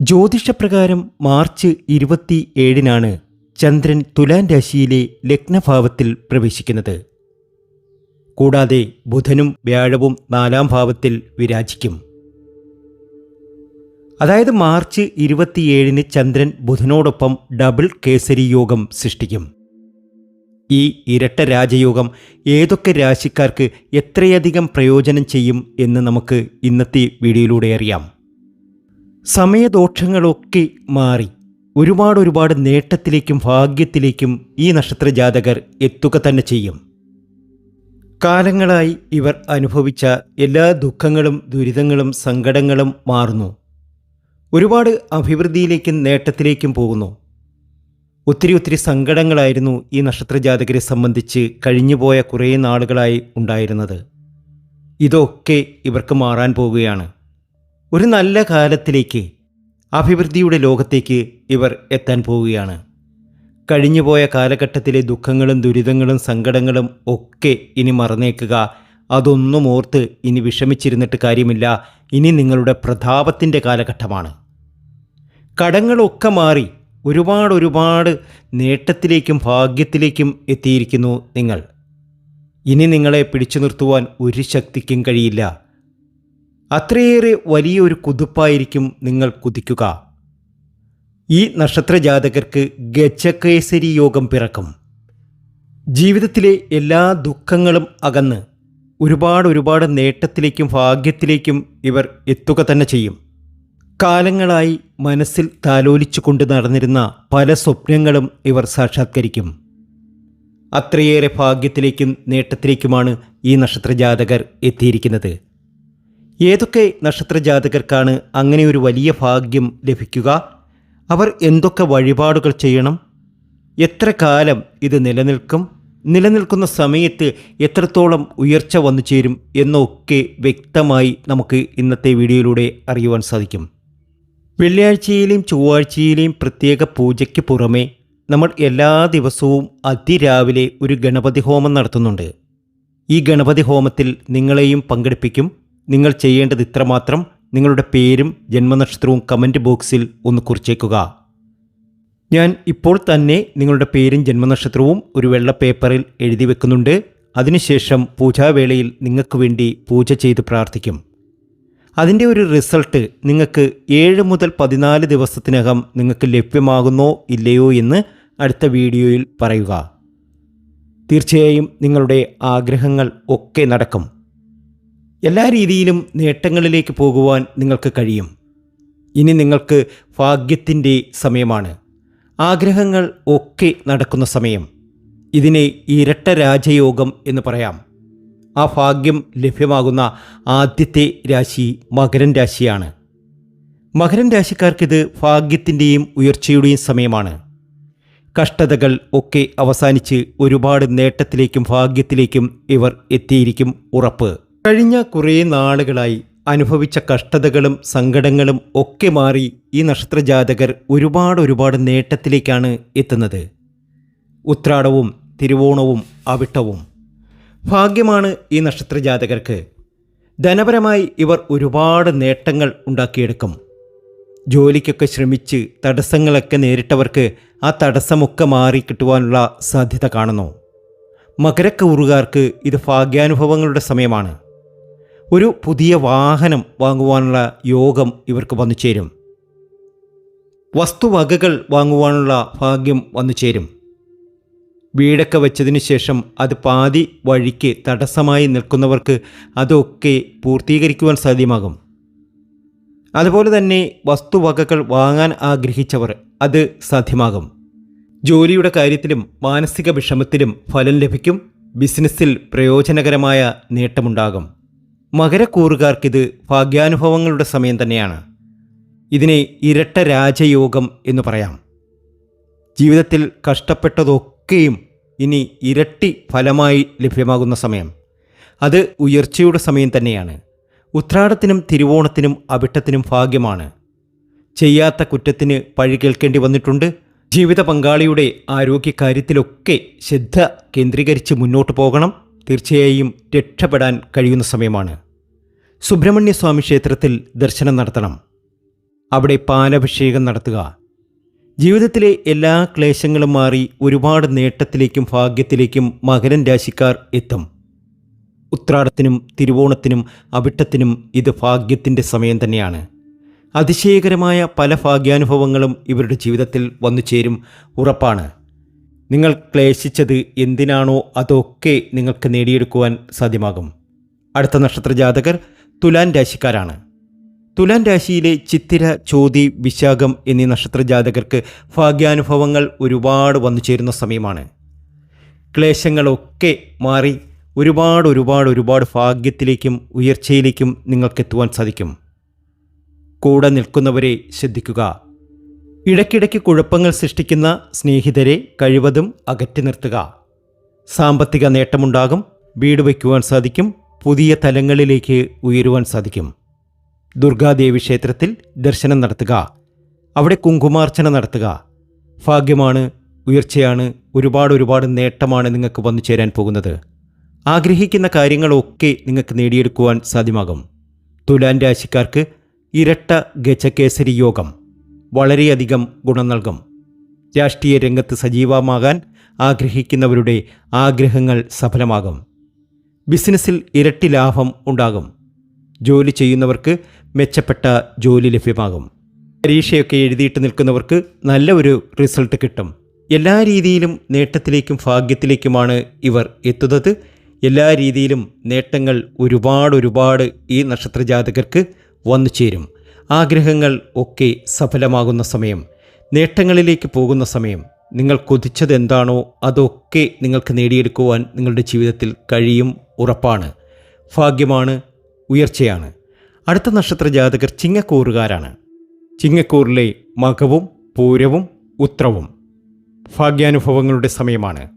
ജ്യോതിഷപ്രകാരം March ഇരുപത്തി ഏഴിനാണ് ചന്ദ്രൻ തുലാൻ രാശിയിലെ ലഗ്നഭാവത്തിൽ പ്രവേശിക്കുന്നത്. കൂടാതെ ബുധനും വ്യാഴവും നാലാം ഭാവത്തിൽ വിരാജിക്കും. അതായത് മാർച്ച് ഇരുപത്തിയേഴിന് ചന്ദ്രൻ ബുധനോടൊപ്പം ഡബിൾ കേസരി യോഗം സൃഷ്ടിക്കും. ഈ ഇരട്ട രാജയോഗം ഏതൊക്കെ രാശിക്കാർക്ക് എത്രയധികം പ്രയോജനം ചെയ്യും എന്ന് നമുക്ക് ഇന്നത്തെ വീഡിയോയിലൂടെ അറിയാം. സമയദോഷങ്ങളൊക്കെ മാറി. ഒരുപാട് ഒരുപാട് നേട്ടത്തിലേക്കും ഭാഗ്യത്തിലേക്കും ഈ നക്ഷത്ര ജാതകർ എത്തുക തന്നെ ചെയ്യും. കാലങ്ങളായി ഇവർ അനുഭവിച്ച എല്ലാ ദുഃഖങ്ങളും ദുരിതങ്ങളും സങ്കടങ്ങളും മാറുന്നു. ഒരുപാട് അഭിവൃദ്ധിയിലേക്കും നേട്ടത്തിലേക്കും പോകുന്നു. ഒത്തിരി ഒത്തിരി സങ്കടങ്ങളായിരുന്നു ഈ നക്ഷത്ര ജാതകരെ സംബന്ധിച്ച് കഴിഞ്ഞുപോയ കുറേ നാളുകളായി ഉണ്ടായിരുന്നത്. ഇതൊക്കെ ഇവർക്ക് മാറാൻ പോവുകയാണ്. ഒരു നല്ല കാലത്തിലേക്ക് അഭിവൃദ്ധിയുടെ ലോകത്തേക്ക് ഇവർ എത്താൻ പോവുകയാണ്. കഴിഞ്ഞുപോയ കാലഘട്ടത്തിലെ ദുഃഖങ്ങളും ദുരിതങ്ങളും സങ്കടങ്ങളും ഒക്കെ ഇനി മറന്നേക്കുക. അതൊന്നും ഓർത്ത് ഇനി വിഷമിച്ചിരുന്നിട്ട് കാര്യമില്ല. ഇനി നിങ്ങളുടെ പ്രതാപത്തിന്റെ കാലഘട്ടമാണ്. കടങ്ങളൊക്കെ മാറി ഒരുപാട് ഒരുപാട് നേട്ടത്തിലേക്കും ഭാഗ്യത്തിലേക്കും എത്തിയിരിക്കുന്നു നിങ്ങൾ. ഇനി നിങ്ങളെ പിടിച്ചു നിർത്തുവാൻ ഒരു ശക്തിക്കും കഴിയില്ല. അത്രയേറെ വലിയൊരു കുതിപ്പായിരിക്കും നിങ്ങൾ കുതിക്കുക. ഈ നക്ഷത്രജാതകർക്ക് ഗജകേസരി യോഗം പിറക്കും. ജീവിതത്തിലെ എല്ലാ ദുഃഖങ്ങളും അകന്ന് ഒരുപാട് ഒരുപാട് നേട്ടത്തിലേക്കും ഭാഗ്യത്തിലേക്കും ഇവർ എത്തുക തന്നെ ചെയ്യും. കാലങ്ങളായി മനസ്സിൽ താലോലിച്ചു കൊണ്ട് നടന്നിരുന്ന പല സ്വപ്നങ്ങളും ഇവർ സാക്ഷാത്കരിക്കും. അത്രയേറെ ഭാഗ്യത്തിലേക്കും നേട്ടത്തിലേക്കുമാണ് ഈ നക്ഷത്രജാതകർ എത്തിയിരിക്കുന്നത്. ഏതൊക്കെ നക്ഷത്ര ജാതകർക്കാണ് അങ്ങനെ ഒരു വലിയ ഭാഗ്യം ലഭിക്കുക? അവർ എന്തൊക്കെ വഴിപാടുകൾ ചെയ്യണം? എത്ര കാലം ഇത് നിലനിൽക്കും? നിലനിൽക്കുന്ന സമയത്ത് എത്രത്തോളം ഉയർച്ച വന്നു ചേരും എന്നൊക്കെ വ്യക്തമായി നമുക്ക് ഇന്നത്തെ വീഡിയോയിലൂടെ അറിയുവാൻ സാധിക്കും. വെള്ളിയാഴ്ചയിലെയും ചൊവ്വാഴ്ചയിലെയും പ്രത്യേക പൂജയ്ക്ക് പുറമെ നമ്മൾ എല്ലാ ദിവസവും അതിരാവിലെ ഒരു ഗണപതി ഹോമം നടത്തുന്നുണ്ട്. ഈ ഗണപതി ഹോമത്തിൽ നിങ്ങളെയും പങ്കെടുപ്പിക്കും. നിങ്ങൾ ചെയ്യേണ്ടത് ഇത്രമാത്രം നിങ്ങളുടെ പേരും ജന്മനക്ഷത്രവും കമന്റ് ബോക്സിൽ ഒന്ന് കുറിച്ചേക്കുക. ഞാൻ ഇപ്പോൾ തന്നെ നിങ്ങളുടെ പേരും ജന്മനക്ഷത്രവും ഒരു വെള്ള പേപ്പറിൽ എഴുതി വെക്കുന്നുണ്ട്. അതിനുശേഷം പൂജാവേളയിൽ നിങ്ങൾക്ക് വേണ്ടി പൂജ ചെയ്ത് പ്രാർത്ഥിക്കും. അതിന്റെ ഒരു റിസൾട്ട് നിങ്ങൾക്ക് ഏഴ് മുതൽ പതിനാല് ദിവസത്തിനകം നിങ്ങൾക്ക് ലഭ്യമാകുന്നോ ഇല്ലയോ എന്ന് അടുത്ത വീഡിയോയിൽ പറയുക. തീർച്ചയായും നിങ്ങളുടെ ആഗ്രഹങ്ങൾ ഒക്കെ നടക്കും. എല്ലാ രീതിയിലും നേട്ടങ്ങളിലേക്ക് പോകുവാൻ നിങ്ങൾക്ക് കഴിയും. ഇനി നിങ്ങൾക്ക് ഭാഗ്യത്തിന്റെ സമയമാണ്. ആഗ്രഹങ്ങൾ ഒക്കെ നടക്കുന്ന സമയം. ഇതിനെ ഇരട്ട രാജയോഗം എന്ന് പറയാം. ആ ഭാഗ്യം ലഭ്യമാകുന്ന ആദ്യത്തെ രാശി മകരൻ രാശിയാണ്. മകരൻ രാശിക്കാർക്കിത് ഭാഗ്യത്തിന്റെയും ഉയർച്ചയുടെയും സമയമാണ്. കഷ്ടതകൾ ഒക്കെ അവസാനിച്ച് ഒരുപാട് നേട്ടത്തിലേക്കും ഭാഗ്യത്തിലേക്കും ഇവർ എത്തിയിരിക്കും ഉറപ്പ്. കഴിഞ്ഞ കുറേ നാളുകളായി അനുഭവിച്ച കഷ്ടതകളും സങ്കടങ്ങളും ഒക്കെ മാറി ഈ നക്ഷത്രജാതകർ ഒരുപാട് ഒരുപാട് നേട്ടത്തിലേക്കാണ് എത്തുന്നത്. ഉത്രാടവും തിരുവോണവും അവിട്ടവും. ഭാഗ്യമാണ് ഈ നക്ഷത്രജാതകർക്ക്. ധനപരമായി ഇവർ ഒരുപാട് നേട്ടങ്ങൾ ഉണ്ടാക്കിയെടുക്കും. ജോലിക്കൊക്കെ ശ്രമിച്ച് തടസ്സങ്ങളൊക്കെ നേരിട്ടവർക്ക് ആ തടസ്സമൊക്കെ മാറി കിട്ടുവാനുള്ള സാധ്യത കാണുന്നു. മകരക്കൂറുകാർക്ക് ഇത് ഭാഗ്യാനുഭവങ്ങളുടെ സമയമാണ്. ഒരു പുതിയ വാഹനം വാങ്ങുവാനുള്ള യോഗം ഇവർക്ക് വന്നു ചേരും. വസ്തുവകകൾ വാങ്ങുവാനുള്ള ഭാഗ്യം വന്നു ചേരും. വീടൊക്കെ വെച്ചതിന് ശേഷം അത് പാതി വഴിക്ക് തടസ്സമായി നിൽക്കുന്നവർക്ക് അതൊക്കെ പൂർത്തീകരിക്കുവാൻ സാധ്യമാകും. അതുപോലെ തന്നെ വസ്തുവകകൾ വാങ്ങാൻ ആഗ്രഹിച്ചവർ അത് സാധ്യമാകും. ജോലിയുടെ കാര്യത്തിലും മാനസിക വിഷമത്തിലും ഫലം ലഭിക്കും. ബിസിനസ്സിൽ പ്രയോജനകരമായ നേട്ടമുണ്ടാകും. മകരക്കൂറുകാർക്കിത് ഭാഗ്യാനുഭവങ്ങളുടെ സമയം തന്നെയാണ്. ഇതിനെ ഇരട്ട രാജയോഗം എന്ന് പറയാം. ജീവിതത്തിൽ കഷ്ടപ്പെട്ടതൊക്കെയും ഇനി ഇരട്ടി ഫലമായി ലഭ്യമാകുന്ന സമയം. അത് ഉയർച്ചയുടെ സമയം തന്നെയാണ്. ഉത്രാടത്തിനും തിരുവോണത്തിനും അവിട്ടത്തിനും ഭാഗ്യമാണ്. ചെയ്യാത്ത കുറ്റത്തിന് പഴി കേൾക്കേണ്ടി വന്നിട്ടുണ്ട്. ജീവിത പങ്കാളിയുടെ ആരോഗ്യകാര്യത്തിലൊക്കെ ശ്രദ്ധ കേന്ദ്രീകരിച്ച് മുന്നോട്ട് പോകണം. തീർച്ചയായും രക്ഷപ്പെടാൻ കഴിയുന്ന സമയമാണ്. സുബ്രഹ്മണ്യ സ്വാമി ക്ഷേത്രത്തിൽ ദർശനം നടത്തണം. അവിടെ പാലഭിഷേകം നടത്തുക. ജീവിതത്തിലെ എല്ലാ ക്ലേശങ്ങളും മാറി ഒരുപാട് നേട്ടത്തിലേക്കും ഭാഗ്യത്തിലേക്കും മകരൻ രാശിക്കാർ എത്തും. ഉത്രാടത്തിനും തിരുവോണത്തിനും അവിട്ടത്തിനും ഇത് ഭാഗ്യത്തിന്റെ സമയം തന്നെയാണ്. അതിശയകരമായ പല ഭാഗ്യാനുഭവങ്ങളും ഇവരുടെ ജീവിതത്തിൽ വന്നു ചേരും ഉറപ്പാണ്. നിങ്ങൾ ക്ലേശിച്ചത് എന്തിനാണോ അതൊക്കെ നിങ്ങൾക്ക് നേടിയെടുക്കുവാൻ സാധ്യമാകും. അടുത്ത നക്ഷത്ര ജാതകർ തുലാൻ രാശിക്കാരാണ്. തുലാൻ രാശിയിലെ ചിത്തിര ചോതി വിശാഖം എന്നീ നക്ഷത്ര ജാതകർക്ക് ഭാഗ്യാനുഭവങ്ങൾ ഒരുപാട് വന്നു ചേരുന്ന സമയമാണ്. ക്ലേശങ്ങളൊക്കെ മാറി ഒരുപാട് ഒരുപാട് ഒരുപാട് ഭാഗ്യത്തിലേക്കും ഉയർച്ചയിലേക്കും നിങ്ങൾക്കെത്തുവാൻ സാധിക്കും. കൂടെ നിൽക്കുന്നവരെ ശ്രദ്ധിക്കുക. ഇടയ്ക്കിടയ്ക്ക് കുഴപ്പങ്ങൾ സൃഷ്ടിക്കുന്ന സ്നേഹിതരെ കഴിവതും അകറ്റി നിർത്തുക. സാമ്പത്തിക നേട്ടമുണ്ടാകും വീട് വയ്ക്കുവാൻ സാധിക്കും പുതിയ തലങ്ങളിലേക്ക് ഉയരുവാൻ സാധിക്കും. ദുർഗാദേവി ക്ഷേത്രത്തിൽ ദർശനം നടത്തുക. അവിടെ കുങ്കുമാർച്ചന നടത്തുക. ഭാഗ്യമാണ് ഉയർച്ചയാണ് ഒരുപാട് ഒരുപാട് നേട്ടമാണ് നിങ്ങൾക്ക് വന്നു ചേരാൻ പോകുന്നത്. ആഗ്രഹിക്കുന്ന കാര്യങ്ങളൊക്കെ നിങ്ങൾക്ക് നേടിയെടുക്കുവാൻ സാധ്യമാകും. തുലാൻ രാശിക്കാർക്ക് ഇരട്ട ഗജകേസരി യോഗം. വളരെയധികം ഗുണം നൽകും. രാഷ്ട്രീയ രംഗത്ത് സജീവമാകാൻ ആഗ്രഹിക്കുന്നവരുടെ ആഗ്രഹങ്ങൾ സഫലമാകും. ബിസിനസ്സിൽ ഇരട്ടി ലാഭം ഉണ്ടാകും. ജോലി ചെയ്യുന്നവർക്ക് മെച്ചപ്പെട്ട ജോലി ലഭ്യമാകും. പരീക്ഷയൊക്കെ എഴുതിയിട്ട് നിൽക്കുന്നവർക്ക് നല്ല ഒരു റിസൾട്ട് കിട്ടും. എല്ലാ രീതിയിലും നേട്ടത്തിലേക്കും ഭാഗ്യത്തിലേക്കുമാണ് ഇവർ എത്തുന്നത്. എല്ലാ രീതിയിലും നേട്ടങ്ങൾ ഒരുപാട് ഒരുപാട് ഈ നക്ഷത്ര ജാതകർക്ക് വന്നു ചേരും ആഗ്രഹങ്ങൾ ഒക്കെ സഫലമാകുന്ന സമയം നേട്ടങ്ങളിലേക്ക് പോകുന്ന സമയം നിങ്ങൾ കൊതിച്ചത് എന്താണോ അതൊക്കെ നിങ്ങൾക്ക് നേടിയെടുക്കുവാൻ നിങ്ങളുടെ ജീവിതത്തിൽ കഴിയും ഉറപ്പാണ് ഭാഗ്യമാണ് ഉയർച്ചയാണ്. അടുത്ത നക്ഷത്ര ജാതകർ ചിങ്ങക്കൂറുകാരാണ്. ചിങ്ങക്കൂറിലെ മകവും പൂരവും ഉത്രവും ഭാഗ്യാനുഭവങ്ങളുടെ സമയമാണ്.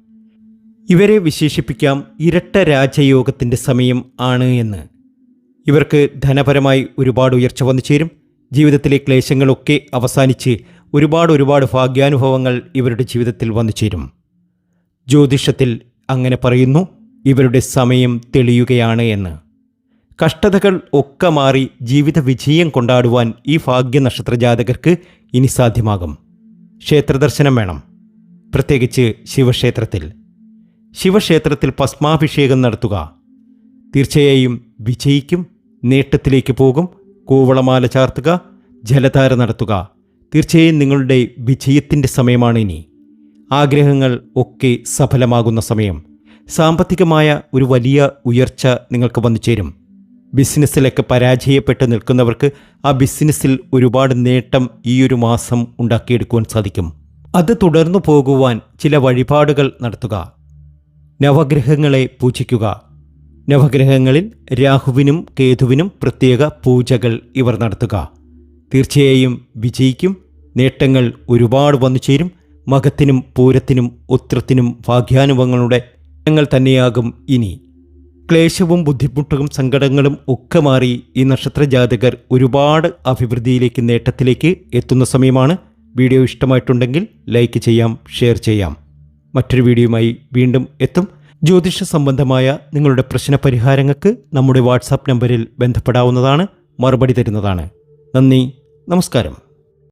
ഇവരെ വിശേഷിപ്പിക്കാം ഇരട്ട രാജയോഗത്തിന്റെ സമയം ആണ് എന്ന്. ഇവർക്ക് ധനപരമായി ഒരുപാട് ഉയർച്ച വന്നു ചേരും. ജീവിതത്തിലെ ക്ലേശങ്ങളൊക്കെ അവസാനിച്ച് ഒരുപാട് ഒരുപാട് ഭാഗ്യാനുഭവങ്ങൾ ഇവരുടെ ജീവിതത്തിൽ വന്നു ചേരും. ജ്യോതിഷത്തിൽ അങ്ങനെ പറയുന്നു ഇവരുടെ സമയം തെളിയുകയാണ് എന്ന്. കഷ്ടതകൾ ഒക്കെ മാറി ജീവിത വിജയം കൊണ്ടാടുവാൻ ഈ ഭാഗ്യ നക്ഷത്ര ജാതകർക്ക് ഇനി സാധ്യമാകും. ക്ഷേത്രദർശനം വേണം. പ്രത്യേകിച്ച് ശിവക്ഷേത്രത്തിൽ. ശിവക്ഷേത്രത്തിൽ ഭസ്മാഭിഷേകം നടത്തുക. തീർച്ചയായും വിജയിക്കും നേട്ടത്തിലേക്ക് പോകും കൂവളമാല ചാർത്തുക ജലധാര നടത്തുക. തീർച്ചയായും നിങ്ങളുടെ വിജയത്തിന്റെ സമയമാണ് ഇനി. ആഗ്രഹങ്ങൾ ഒക്കെ സഫലമാകുന്ന സമയം. സാമ്പത്തികമായ ഒരു വലിയ ഉയർച്ച നിങ്ങൾക്ക് വന്നു ചേരും. ബിസിനസ്സിലൊക്കെ പരാജയപ്പെട്ട് നിൽക്കുന്നവർക്ക് ആ ബിസിനസ്സിൽ ഒരുപാട് നേട്ടം ഈ ഒരു മാസം ഉണ്ടാക്കിയെടുക്കുവാൻ സാധിക്കും. അത് തുടർന്നു പോകുവാൻ ചില വഴിപാടുകൾ നടത്തുക. നവഗ്രഹങ്ങളെ പൂജിക്കുക. നവഗ്രഹങ്ങളിൽ രാഹുവിനും കേതുവിനും പ്രത്യേക പൂജകൾ ഇവർ നടത്തുക. തീർച്ചയായും വിജയിക്കും. നേട്ടങ്ങൾ ഒരുപാട് വന്നു ചേരും. മകത്തിനും പൂരത്തിനും ഉത്രത്തിനും ഭാഗ്യാനുഭവങ്ങളുടെ ഞങ്ങൾ തന്നെയാകും ഇനി. ക്ലേശവും ബുദ്ധിമുട്ടും സങ്കടങ്ങളും ഒക്കെ മാറി ഈ നക്ഷത്ര ജാതകർ ഒരുപാട് അഭിവൃദ്ധിയിലേക്ക് നേട്ടത്തിലേക്ക് എത്തുന്ന സമയമാണ്. വീഡിയോ ഇഷ്ടമായിട്ടുണ്ടെങ്കിൽ ലൈക്ക് ചെയ്യാം ഷെയർ ചെയ്യാം. മറ്റൊരു വീഡിയോയുമായി വീണ്ടും എത്തും. ജ്യോതിഷ സംബന്ധമായ നിങ്ങളുടെ പ്രശ്ന പരിഹാരങ്ങൾക്ക് നമ്മുടെ വാട്സാപ്പ് നമ്പറിൽ ബന്ധപ്പെടാവുന്നതാണ് മറുപടി തരുന്നതാണ്. നന്ദി നമസ്കാരം.